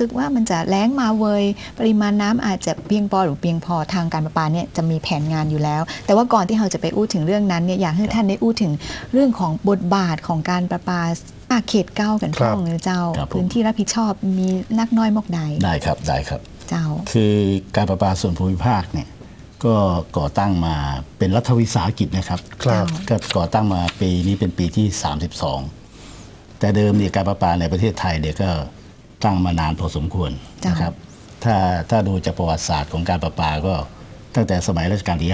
สึกว่ามันจะแล้งมาเวย ปริมาณน้ำอาจจะเพียงพอหรือเพียงพอทางการประปาเนี่ยจะมีแผนงานอยู่แล้ว แต่ว่าก่อนที่เราจะไปอู้ถึงเรื่องนั้นเนี่ยอยากให้ท่านได้อู้ถึงเรื่องของบทบาทของการประปาอาเขตเก้ากันครัพ้บองหรือเจ้าครับผมพื้นที่รับผิดชอบมีนักน้อยมอกใดได้ครับได้ครับเจ้า คือการประปาส่วนภูมิภาคเนี่ยก็ก่อตั้งมาเป็นรัฐวิสาหกิจนะครับครับก็ก่อตั้งมาปีนี้เป็นปีที่ 32 แต่เดิมเนี่ยการประปาในประเทศไทยเนี่ยก็ ตั้งมานานพอสมควรจ้ะนะครับ ถ้าถ้าดูจากประวัติศาสตร์ของการประปาก็ตั้งแต่สมัยรัชกาลที่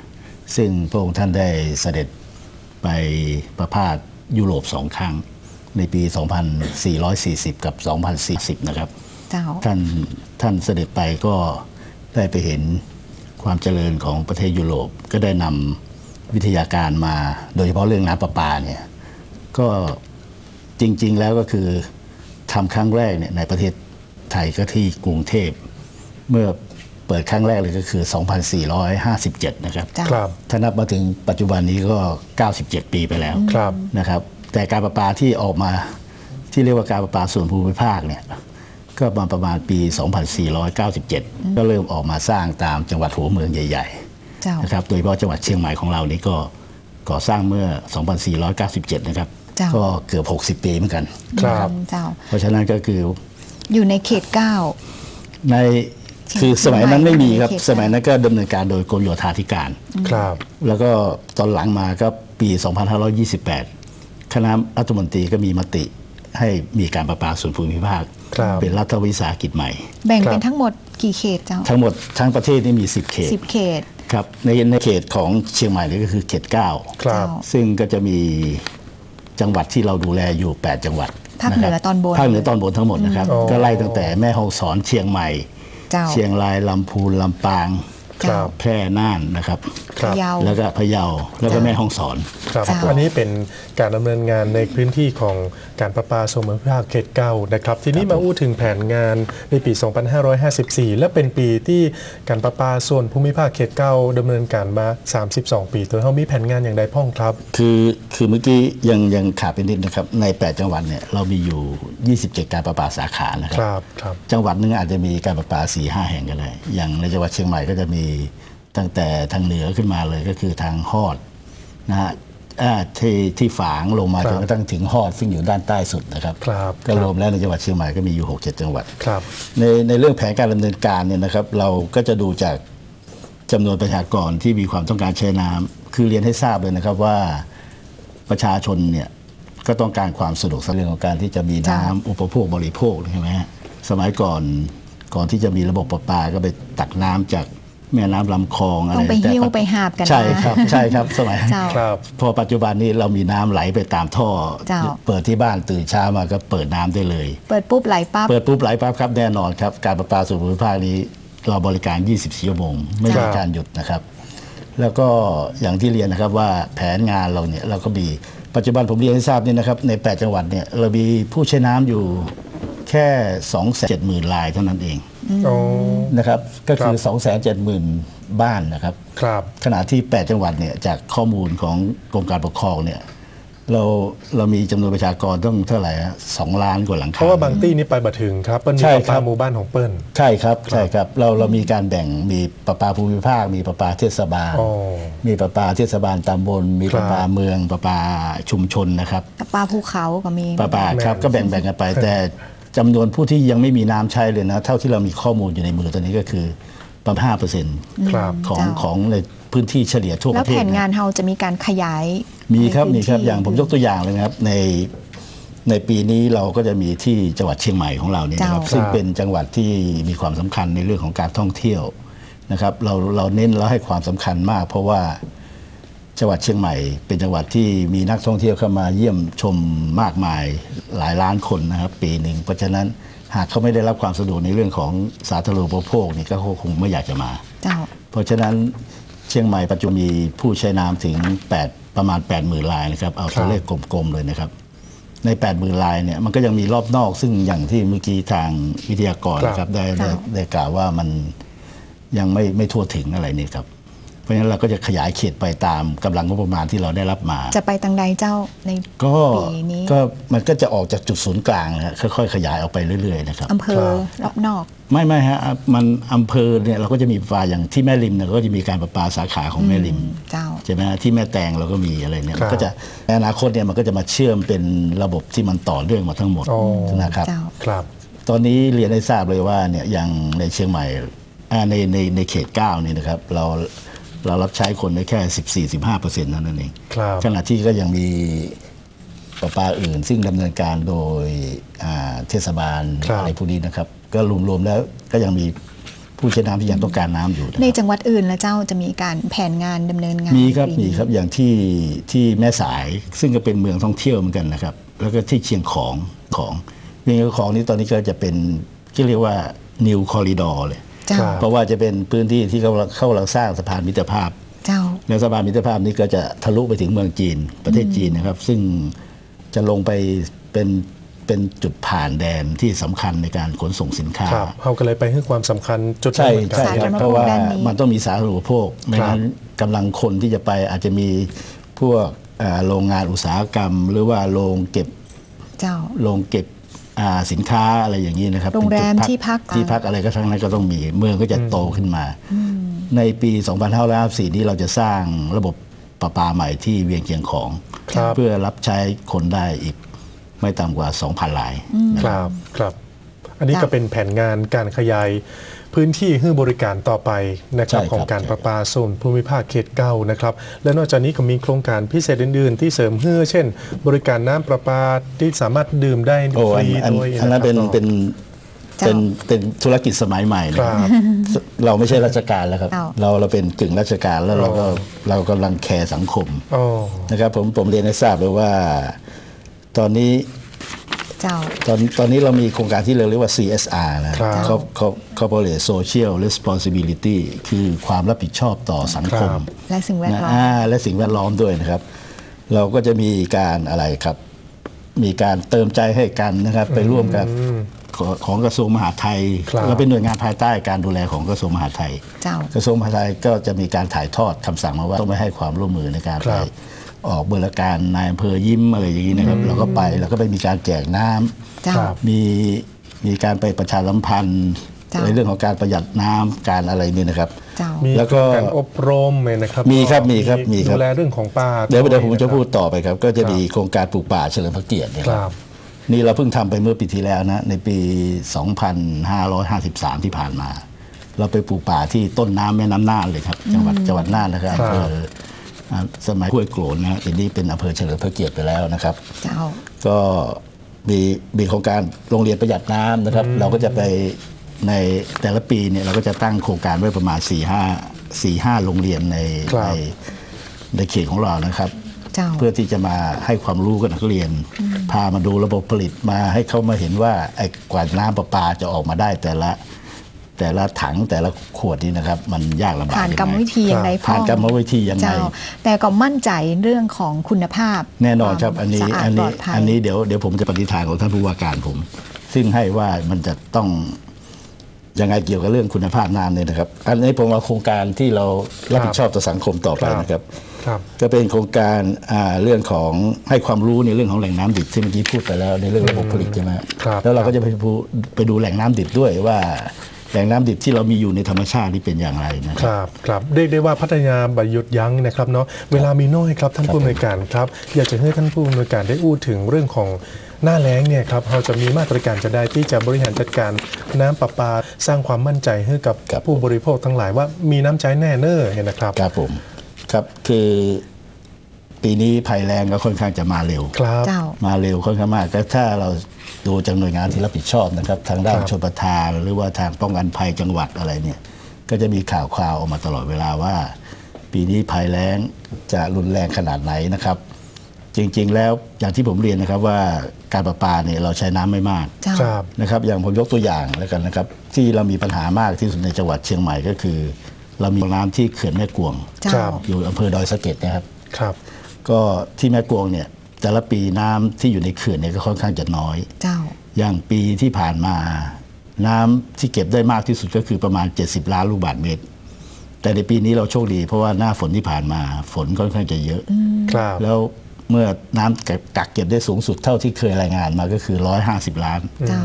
5 ซึ่งพระองค์ท่านได้เสด็จไปประพาสยุโรปสองครั้ง ในปี 2440 กับ 2040 นะครับเจ้าท่านท่านเสด็จไปก็ได้ไปเห็นความเจริญของประเทศยุโรปก็ได้นำวิทยาการมา โดยเฉพาะเรื่องน้ำประปาเนี่ยก็จริง ๆ แล้วก็คือ ทำครั้งแรกเนี่ยในประเทศไทยก็ที่กรุงเทพ เมื่อเปิดครั้งแรกเลยก็คือ 2457 นะครับจ้ะครับถ้านับมาถึงปัจจุบันนี้ก็ 97 ปีไปแล้วครับนะครับ แต่การประปาที่ออกมาที่เรียกว่าการประปาส่วนภูมิภาคเนี่ยก็มาประมาณปี 2497 ก็เริ่มออกมาสร้างตามจังหวัดหัวเมืองใหญ่เจ้าๆนะครับ โดยเฉพาะจังหวัดเชียงใหม่ของเรานี่ก็ก่อสร้างเมื่อ 2497 นะครับ จ้ะก็เกือบ 60 ปีเหมือนกัน ครับเจ้า เพราะฉะนั้นก็คืออยู่ในเขตเก้าในคือสมัยนั้นไม่มีครับเขตสมัยนั้นก็ดำเนินการโดยกรมโยธาธิการ ครับ แล้วก็ตอนหลังมาก็ปี 2528 คณะรัฐมนตรีก็มีมติให้มีการประปาส่วนภูมิภาคครับเป็นรัฐวิสาหกิจใหม่ แบ่งครับเป็นทั้งหมดกี่เขตเจ้า ทั้งหมดทั้งประเทศนี่มี 10 เขตสิบเขต ครับ ในในเขตของเชียงใหม่นี่ก็คือเขตครับเจ้า9ซึ่งก็จะมี จังหวัดที่เราดูแลอยู่ 8 จังหวัดภาคเหนือนะครับตอนบนภาคเหนือตอนบนทั้งหมดนะครับอืมก็ไล่ตั้งแต่แม่ฮ่องสอนเชียงใหม่เจ้าเชียงรายลำพูนลำปางครับแพร่น่านนะครับครับ พะเยาแล้วก็พะเยาแล้วก็จ้ะแม่ฮ่องสอน ครับเจ้าอันนี้เป็นการดำเนินงานในพื้นที่ของการประปาส่วนภูมิภาคเขตเก้านะครับ ทีนี้มาอู้ถึงแผนงานในปี 2554 และเป็นปีที่การประปาส่วนภูมิภาคเขตเก้าดำเนินการมา 32 ปี ตัวเขามีแผนงานอย่างใดพ้องครับ คือคือเมื่อกี้ยังยังขาดไปนิดนะครับ ใน 8 จังหวัดเนี่ยเรามีอยู่ 27 การประปาสาขานะคครับรับ ครับ จังหวัดหนึงอาจจะมีการประปา4ี่ห้าแห่งก็ได้ อย่างในจังหวัดเชียงใหม่ก็จะมี ตั้งแต่ทางเหนือขึ้นมาเลยก็คือทางฮอดนะฮะอ่าที่ที่ฝางลงมาครัจบนกระทั่งถึงฮอดซึ่งอยู่ด้านใต้สุดนะครับครับก็รวมแล้วในจังหวัดเชียงใหม่ก็มีอยู่ 6-7 จังหวัดครับในในเรื่องแผนการดำเนินการเนี่ยนะครับ เราก็จะดูจากจำนวนประชากรที่มีความต้องการใช้น้ำคือเรียนให้ทราบเลยนะครับว่าประชาชนเนี่ยก็ต้องการความสะดวกสบายเรื่องของการที่จะมีน้ำอุปโภคบริโภคใช่ไหมฮะสมัยก่อนก่อนที่จะมีระบบประปาก็ไปตักน้ำจาก แม่น้ำลำคลองอะไรต้องไปแต่หิ้วไปหาบกันใช่มาครับใช่ครับสมัยเจ้าครับพอปัจจุบันนี้เรามีน้ำไหลไปตามท่อเจ้าเปิดที่บ้านตื่นเช้ามาก็เปิดน้ำได้เลย เปิดปุ๊บไหลปั๊บเปิดปุ๊บไหลปั๊บครับแน่นอนครับการประปาส่วนภูมิภาคนี้เราบริการ 24 ชั่วโมง ไม่มีครับการหยุดนะครับ แล้วก็อย่างที่เรียนนะครับว่าแผนงานเราเนี่ยเราก็มีปัจจุบันผมเรียนให้ทราบนี่นะครับใน 8 จังหวัดเนี่ยเรามีผู้ใช้น้ำอยู่แค่ 2 7 0 0 0 0ลายเท่านั้นเองอ๋อ นะครับก็คือครับ2 7 0 0 0 0 บ้านนะครับครับขณะที่ 8 จังหวัดเนี่ยจากข้อมูลของกรมการปกครองเนี่ยเราเรามีจำนวนประชากรต้องเท่าไหร่ฮะสองล้านกว่าหลังเพคาราะว่าบางที่นี่ไปบัถึงครับเปิ้ลมีใช่ประครัปาบหมู่บ้านของเปิ้ลใช่ครับใช่ครับเราเรามีการแบ่งมีประปาภูมิภาค มีประปาเทศบาลอ๋อมีประปาเทศบาลตำบล มีครับประปาเมืองประปาชุมชนนะครับกับปลาภูเขาก็มีประปาครับแม่นก็แบ่งแบ่งกันไปแต่ จำนวนผู้ที่ยังไม่มีน้ำใช้เลยนะ เท่าที่เรามีข้อมูลอยู่ในมือตอนนี้ก็คือประมาณห้าเปอร์เซ็นต์ครับของเจ้าของในพื้นที่เฉลี่ยทั่วปแล้วระเทแผศนนะงานเราจะมีการขยาย มีครับในพื้นมีครับที่อย่างผมยกตัวอย่างเลยนะครับในในปีนี้เราก็จะมีที่จังหวัดเชียงใหม่ของเราเนี่ยนะครับเจ้าซึ่งเป็นจังหวัดที่มีความสำคัญในเรื่องของการท่องเที่ยวนะครับเราเราเน้นแล้วให้ความสำคัญมาก เพราะว่า จังหวัดเชียงใหม่เป็นจังหวัดที่มีนักท่องเที่ยวเข้ามาเยี่ยมชมมากมายหลายล้านคนนะครับปีหนึ่งเพราะฉะนั้นหากเขาไม่ได้รับความสะดวกในเรื่องของสาธารณูปโภคนี่ก็คงไม่อยากจะมา เจ้า เพราะฉะนั้นเชียงใหม่ปัจจุบันมีผู้ใช้น้ำถึง 8 ประมาณ 8 0,000รายนะครับเอาตัวเลขกลมๆเลยนะครับ ใน 8 0,000รายเนี่ยมันก็ยังมีรอบนอก ซึ่งอย่างที่เมื่อกี้ทางวิทยากรนะครับได้ได้ครับได้กล่าวว่ามันยังไม่ไม่ทั่วถึงอะไรนี่ครับเพ ราะฉะนั้นเราก็จะขยายเขตไปตามกำลังงบประมาณที่เราได้รับมา จะไปทางใดเจ้าในก็ปีนี้ก็มันก็จะออกจากจุดศูนย์กลางนะฮะค่อยๆขยายออกไปเรื่อยๆนะครับอำเภอรอบนอก ไม่ไม่ฮะมันอำเภอเนี่ยเราก็จะมีประปาอย่างที่แม่ริมเนี่ยก็จะมีการประปาสาขาของแม่ริมเจ้าใช่ไหมฮะที่แม่แตงเราก็มีอะไรเนี่ยครับมันก็จะในอนาคตเนี่ยมันก็จะมาเชื่อมเป็นระบบที่มันต่อเนื่องมาทั้งหมดอ๋อนะครับเจ้าครับ ตอนนี้เรียนให้ทราบเลยว่าเนี่ยอย่างในเชียงใหม่อ่าในในในเขตเก้านี่นะครับเรา เรารับใช้คนได้แค่ 14-15เปอร์เซ็นต์เท่านั้นเองครับขณะที่ก็ยังมีประปาอื่น ซึ่งดำเนินการโดยอ่าเทศบาลครับอะไรพวกนี้นะครับ ก็รวมๆแล้วก็ยังมีผู้ใช้น้ำที่ยังต้องการน้ำอยู่นะในจังหวัดอื่นแล้วเจ้าจะมีการแผนงานดำเนินงานมีครับปีมีนี้ครับอย่างที่ที่แม่สายซึ่งก็เป็นเมืองท่องเที่ยวเหมือนกันนะครับ แล้วก็ที่เชียงของของเชียงของนี้ตอนนี้ก็จะเป็นที่เรียกว่า New Corridor เลย เจ้าครับเพราะว่าจะเป็นพื้นที่ที่เขาเข้ากำลังสร้างสะพานมิตรภาพเจ้าแล้วสะพานมิตรภาพนี้ก็จะทะลุไปถึงเมืองจีนประเทศจีนนะครับ ซึ่งจะลงไปเป็นเป็นจุดผ่านแดนที่สำคัญในการขนส่งสินค้าครับเขาก็เลยไปให้ความสำคัญจุดนั้ใช่นเหมือนกันใช่สาคธารัรบณูปโภคเพราะว่าด้านนี้มันต้องมีสาธารณูปโภคไม่งั้นกำลังคนที่จะไปอาจจะมีพวกอ่าโรงงานอุตสาหกรรม หรือว่าโรงเก็บเจ้าโรงเก็บอ่า สินค้าอะไรอย่างนี้นะครับโรงแรมเป็นจุดที่พักที่พักอะไรก็ทั้งนั้นก็ต้องมีเมืองก็จะโตขึ้นมา ในปี 2554 นี้เราจะสร้างระบบประปาใหม่ที่เวียงเชียงของครับเพื่อรับใช้คนได้อีกไม่ต่ำกว่า 2,000ราย ครับครับ อันนี้ครัก็บเป็นแผนงานการขยาย พื้นที่ให้บริการต่อไปนะครับใช่ครับของการประปาส่วนภูมิภาคเขตเก้านะครับและนอกจากนี้ก็มีโครงการพิเศษอื่นๆ ที่เสริมเพื่อเช่น บริการน้ำประปาที่สามารถดื่มได้โอ้ฟอันรีอันด้วยอันนั้นะเป็นครับเป็นเจ้า เป็นเป็นธุรกิจสมัยใหม่นะคครัรับ บ เราไม่ใช่ราชการแล้วครับเจ้าเราเราเป็นกึ่งราชการแล้วเราก็อ๋อเรากำลังแคร์สังคม อ๋อ นะครับผมผมเรียนให้ทราบเลยว่า ตอนนี้ เจ้า ตอนตอนนี้เรามีโครงการที่เราเรียกว่า CSR นะครับ Corp- Corp- Corporate Social Responsibility คือความรับผิดชอบต่อสังคมครับและสิ่งแวดล้อมนะอ่าและสิ่งแวดล้อมด้วยนะครับ เราก็จะมีการอะไรครับ มีการเติมใจให้กันนะครับ ไปร่วมกับของของกระทรวงมหาดไทยครับเราเป็นหน่วยงานภายใต้การดูแลของกระทรวงมหาดไทยเจ้ากระทรวงมหาดไทยก็จะมีการถ่ายทอดคำสั่งมาว่าต้องไม่ให้ความร่วมมือในการคไปรับ ออกบริการนายอำเภอยิ้มอะไรอย่างนี้นะครับ เราก็ไปแล้วก็ไปมีการแจกน้ำเจ้า ครับ มีมีการไปประชาสัมพันธ์เจ้าในเรื่องของการประหยัดน้ำการอะไรนี่นะครับ เจ้า มีแล้วก็การอบรมไหมนะครับมีครับมีครับมีครับ ดูแลเรื่องของป่าเดี๋ยวเดี๋ยวผมจะนคพูรัดบต่อไปครับ ก็จะครับมีโครงการปลูกป่าเฉลิมพระเกียรติเนี่ยคครัรับบนี่เราเพิ่งทำไปเมื่อปีที่แล้วนะ ในปี 2553 ที่ผ่านมา เราไปปลูกป่าที่ต้นน้ำแม่น้ำน่านเลยครับ จังหวัดจังหวัดน่านนะครับครับ อำเภออ่า สมัยห้วยโกรนนะฮะทีนี้เป็นอำเภอเฉลิมพระเกียรติไปแล้วนะครับ เจ้า ก็มีมีโครงการโรงเรียนประหยัดน้ำนะครับ เราก็จะไปในแต่ละปีเนี่ยเราก็จะตั้งโครงการไว้ประมาณ4ี่ห้าสี่ห้าโรงเรียนในครับในในเขตของเรานะครับเจ้าเพื่อที่จะมาให้ความรู้กับนักเรียน พามาดูระบบผลิตมาให้เขามาเห็นว่าไอ้กว่าน้ำประปาจะออกมาได้แต่ละ แต่ละถังแต่ละขวดนี้นะครับ มันยากลำบากผ่านยังกรรมไงวิธีอย่างไรผ่านกรรมวิธียังไงเจ้าแต่ก็มั่นใจเรื่องของคุณภาพ แน่นอนครับวามอันนี้สะาดอันปลนี้อดภัยอันนี้เดี๋ยวเดี๋ยวผมจะปฏิฐานของท่านผู้ว่าการผม ซึ่งให้ว่ามันจะต้องยังไงเกี่ยวกับเรื่องคุณภาพน้ำเนี่ยนะครับ อันนี้ผมเอาโครงการที่เรารับผิดชอบต่อสังคมต่อไปนะครับครับก็เป็นโครงการอ่าเรื่องของให้ความรู้ในเรื่องของแหล่งน้ำดิบที่เมื่อกี้พูดไปแล้วในเรื่องระบบผลิตใช่ไหมครับแล้วเราก็จะไปดูไปดูแหล่งน้ำดิบด้วยว่า แหล่งน้ำดิบที่เรามีอยู่ในธรรมชาตินี่เป็นอย่างไรนะคครับรับครับเรียกได้ว่าพัฒนาบหยุดยั้งนะครับเนาะเวลามีน้อยครับท่านครับผู้อำนวยการครับ อยากจะให้ท่านผู้อำนวยการได้อู้ถึงเรื่องของหน้าแล้งเนี่ยครับเราจะมีมาตรการจะได้ที่จะบริหารจัดการน้ำประปาสร้างความมั่นใจให้กับครับผู้บริโภคทั้งหลายว่ามีน้ำใช้แน่เนอเห็นนะครับครับผมครับคือ ปีนี้ภัยแรงก็ค่อนข้างจะมาเร็ว ครับ เจ้า มาเร็วค่อนข้างมากก็ถ้าเราดูจากหน่วยงานที่รับผิดชอบนะครับ ทางด้านครับ ชนประทานหรือว่าทางป้องกันภัยจังหวัดอะไรเนี่ย ก็จะมีข่าวคราวออกมาตลอดเวลาว่า ปีนี้ภัยแล้งจะรุนแรงขนาดไหนนะครับ จริงๆแล้วอย่างที่ผมเรียนนะครับว่าการประปาเนี่ยเราใช้น้ำไม่มาก เจ้า ครับ นะครับอย่างผมยกตัวอย่างแล้วกันนะครับ ที่เรามีปัญหามากที่สุดในจังหวัดเชียงใหม่ก็คือ เรามีน้ำที่เขื่อนแม่กวง เจ้า ครับ อยู่อำเภอดอยสะเก็ดนะครับ ครับ ก็ที่แม่กวงเนี่ยแต่ละปีน้ำที่อยู่ในเขื่อนเนี่ยก็ค่อนข้างจะน้อย เจ้า อย่างปีที่ผ่านมา น้ำที่เก็บได้มากที่สุดก็คือประมาณ 70 ล้านลูกบาศก์เมตร แต่ในปีนี้เราโชคดีเพราะว่าหน้าฝนที่ผ่านมาฝนค่อนข้างจะเยอะครับแล้วเมื่อน้ำกักเก็บได้สูงสุดเท่าที่เคยรายงานมาก็คือ 150 ล้านเจ้า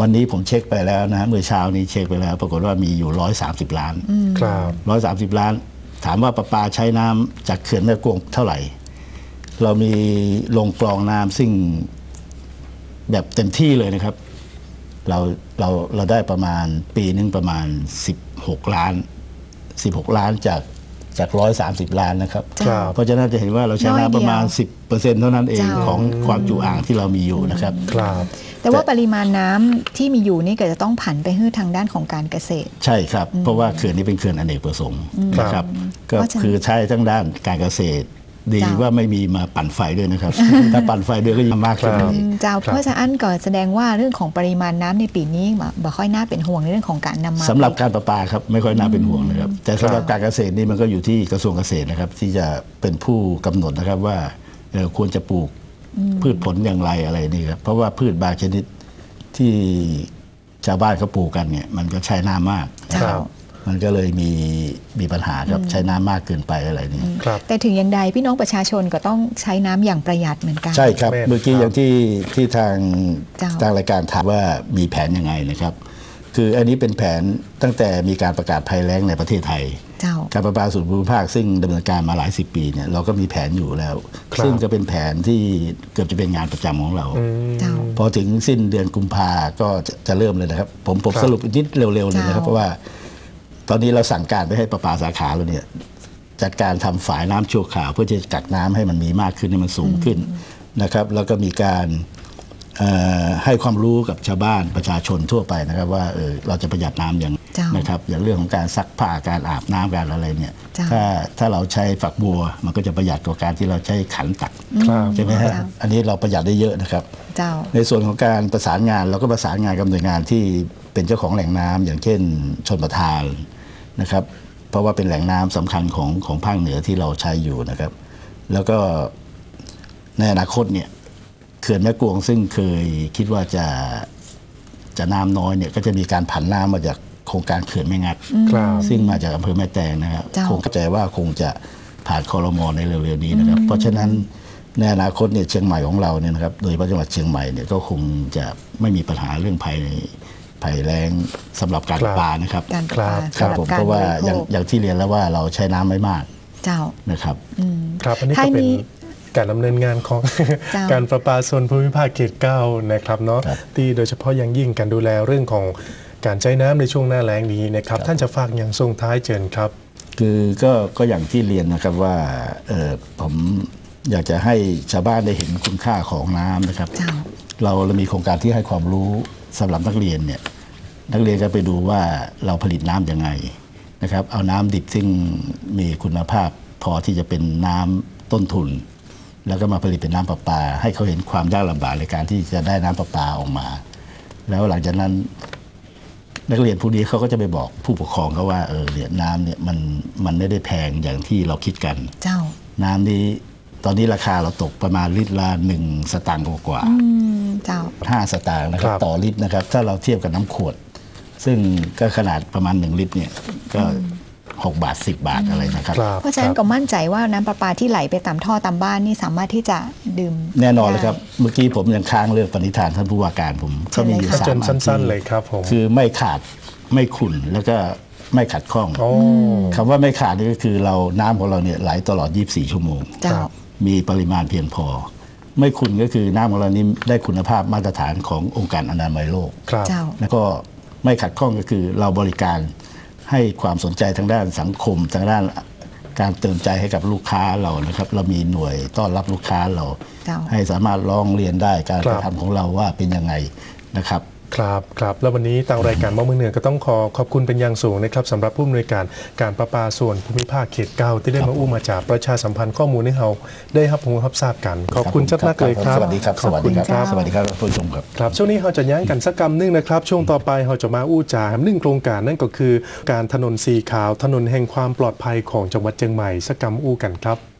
วันนี้ผมเช็คไปแล้วนะฮะเมื่อเช้านี้เช็คไปแล้ว ปรากฏว่ามีอยู่ 130 ล้าน ครับ 130 ล้าน ถามว่าประปาใช้น้ำจากเขื่อนแม่กวงเท่าไหร่ เรามีโรงกรองน้ำซึ่งแบบเต็มที่เลยนะครับ เราเราเราได้ประมาณปีนึงประมาณ 16 ล้าน 16 ล้านจากจาก 130 ล้านนะครับ ครับเพราะฉะนั้นจะเห็นว่าเราใช้น้อยเดียวน้ำประมาณ 10%เท่านั้นเองเจ้าของความจุอ่างที่เรามีอยู่นะครับ ครับ แต่ว่าปริมาณน้ำที่มีอยู่นี่ก็จะต้องผันไปให้ทางด้านของการเกษตร ใช่ครับ เพราะว่าเขื่อนนี้เป็นเขื่อนอเนกประสงค์นะครับ ก็เพราะฉะนั้น คือใช้ทั้งด้านการเกษตร ดีจ้ะว่าไม่มีมาปั่นไฟด้วยนะครับ ถ้าปั่นไฟด้วยก็ยิ่งมากขึ้นครับอีกเจ้าครับเพราะฉะนั้นก็แสดงว่าเรื่องของปริมาณน้ำในปีนี้บ่บ่ค่อยน่าเป็นห่วงในเรื่องของการนำมาสำหรับการประปาครับไม่ค่อยน่าเป็นห่วงเลยครับ แต่สำหรับครับการเกษตรนี่มันก็อยู่ที่กระทรวงเกษตรนะครับ ที่จะเป็นผู้กำหนดนะครับว่าเอ่อควรจะปลูกพืชผลอย่างไรอะไรนี่ครับเพราะว่าพืชบางชนิดที่ชาวบ้านเขาปลูกกันเนี่ยมันก็ใช้น้ำมากเจ้าครับ มันก็เลยมีมีปัญหาครับใช้น้ำมากเกินไปอะไรนี่ครับ แต่ถึงอย่างใดพี่น้องประชาชนก็ต้องใช้น้ำอย่างประหยัดเหมือนกัน ใช่ครับแม่นเมื่อกี้ครับอย่างที่ที่ทางเจ้า ทางรายการถามว่ามีแผนยังไงนะครับ คืออันนี้เป็นแผนตั้งแต่มีการประกาศภัยแล้งในประเทศไทย เจ้า การประปาส่วนภูมิภาคซึ่งดำเนินการมาหลายสิบปีเนี่ยเราก็มีแผนอยู่แล้ว ครับ ซึ่งก็เป็นแผนที่เกือบจะเป็นงานประจำของเรา อืม เจ้า พอถึงสิ้นเดือนกุมภาก็จะจะเริ่มเลยนะครับ ผมผมครับ สรุปนิดเร็วๆเลยนะครับ เจ้า เพราะว่า ตอนนี้เราสั่งการไปให้ประปาสาขาเราเนี่ยจัดการทำฝายน้ำชั่วคราว เพื่อจะกักน้ำให้มันมีมากขึ้นให้มันสูงขึ้นนะครับ แล้วก็มีการเอ่อให้ความรู้กับชาวบ้านประชาชนทั่วไปนะครับ ว่าเออเราจะประหยัดน้ำอย่างเจ้านนะครับ อย่างเรื่องของการซักผ้าการอาบน้ำการอะไรเนี่ยเจ้าถ้าถ้าเราใช้ฝักบัว มันก็จะประหยัดกว่าการที่เราใช้ขันตักครับใช่ไหมฮะเจ้าอันนี้เราประหยัดได้เยอะนะครับเจ้าในส่วนของการประสานงานเราก็ประสานงานกับหน่วยงานที่เป็นเจ้าของแหล่งน้ำอย่างเช่นชนประทาน นะครับเพราะว่าเป็นแหล่งน้ำสำคัญของของภาคเหนือที่เราใช้อยู่นะครับ แล้วก็ในอนาคตเนี่ยเขื่อนแม่กวงซึ่งเคยคิดว่าจะจะน้ำน้อยเนี่ยก็จะมีการผันน้ำมาจากโครงการเขื่อนแม่งัดครับซึ่งมาจากอำเภอแม่แตงนะครับเจ้าคงเข้าใจว่าคงจะผ่านคอรมอในเร็วๆนี้นะครับ เพราะฉะนั้นในอนาคตเนี่ยเชียงใหม่ของเราเนี่ยนะครับ โดยเฉพาะจังหวัดเชียงใหม่เนี่ยก็คงจะไม่มีปัญหาเรื่องภัย ภัยแล้งสำหรับการครับปลานะครับการประปาครับสำหรับผมการเพราะว่าบริโภอย่างคอย่างที่เรียนแล้วว่าเราใช้น้ำไม่มาก เจ้านะครับอืมครับอันนี้ท้าก็ยเป็นนี้การดำเนินงานของเจ้าการประปาส่วนภูมิภาคเขตเก้านะครับเนาะครับที่โดยเฉพาะอย่างยิ่งการดูแลเรื่องของการใช้น้ำในช่วงหน้าแล้งนี้นะครับ ท่านจะฝากอย่างทรงท้ายเจิญครับ คือก็ก็อย่างที่เรียนนะครับว่าเออผมอยากจะให้ชาวบ้านได้เห็นคุณค่าของน้ำนะครับเจ้าเราเรามีโครงการที่ให้ความรู้สำหรับนักเรียนเนี่ย นักเรียนก็ไปดูว่าเราผลิตน้ำยังไงนะครับ เอาน้ำดิบซึ่งมีคุณภาพพอที่จะเป็นน้ำต้นทุน แล้วก็มาผลิตเป็นน้ำประปา ให้เขาเห็นความยากลำบากในการที่จะได้น้ำประปาออกมา แล้วหลังจากนั้นนักเรียนผู้นี้เขาก็จะไปบอกผู้ปกครองเขาว่าเออเนี่ยน้ำเนี่ยมันมันไม่ได้แพงอย่างที่เราคิดกัน เจ้า น้ำนี้ตอนนี้ราคาเราตกประมาณลิตรละหนึ่งสตางค์กว่าๆอืมเจ้าห้าสตางค์นะครับครับ ต่อลิตรนะครับ ถ้าเราเทียบกับน้ำขวด ซึ่งก็ขนาดประมาณ 1 ลิตรเนี่ยก็ 6 บาท 10 บาทอะไรนะครับ ครับเพราะฉะนั้นคก็บมั่นใจว่าน้ำประปาที่ไหลไปตามท่อตามบ้านนี่สามารถที่จะดื่มแน่นอนเลยครับได้เมื่อกี้ผมยังค้างเรื่องปณิธานท่านผู้ว่าการผมเชิก็ญเลยมีอยู่ค่ะสาจมนอันสั้นๆที่เลยครับผม คือไม่ขาดไม่ขุ่นแล้วก็ไม่ขัดข้อง โอ้ คำว่าไม่ขาดนี่ก็คือเราน้ำของเราเนี่ยไหลตลอด 24 ชั่วโมง เจ้า ครับ มีปริมาณเพียงพอ ไม่ขุ่นก็คือน้ำของเรานี้ได้คุณภาพมาตรฐานขององค์การอนามัยโลก ครับ เจ้า แล้วก็ ไม่ขัดข้องก็คือเราบริการให้ความสนใจทางด้านสังคม ทางด้านการเติมใจให้กับลูกค้าเรานะครับ เรามีหน่วยต้อนรับลูกค้าเราเจ้าให้สามารถร้องเรียนได้การครักบระทำของเราว่าเป็นยังไงนะครับ ครับครับแล้ววันนี้ทางรายการมอเมืองเหนือก็ต้องขอขอบคุณเป็นอย่างสูงนะครับสำหรับผู้อำนวยการการประปาส่วนภูมิภาคเขตเก้าที่ได้มาอู้มาจากประชาสัมพันธ์ข้อมูลให้เราได้รับรู้รับทราบกัน ขอบคุณจัดมากเลยครับสวัสดีครับสวัสดีครับขอบคุณครับสวัสดีครับผู้ชมครับครับช่วงนี้เราจะย้างกันสักกรรมหนึงนะครับ ช่วงต่อไปเราจะมาอู้จาหนึ่งโครงการนั่นก็คือ การถนนสีขาวถนนแห่งความปลอดภัยของจังหวัดเชียงใหม่สักกรรมอู้กันครับ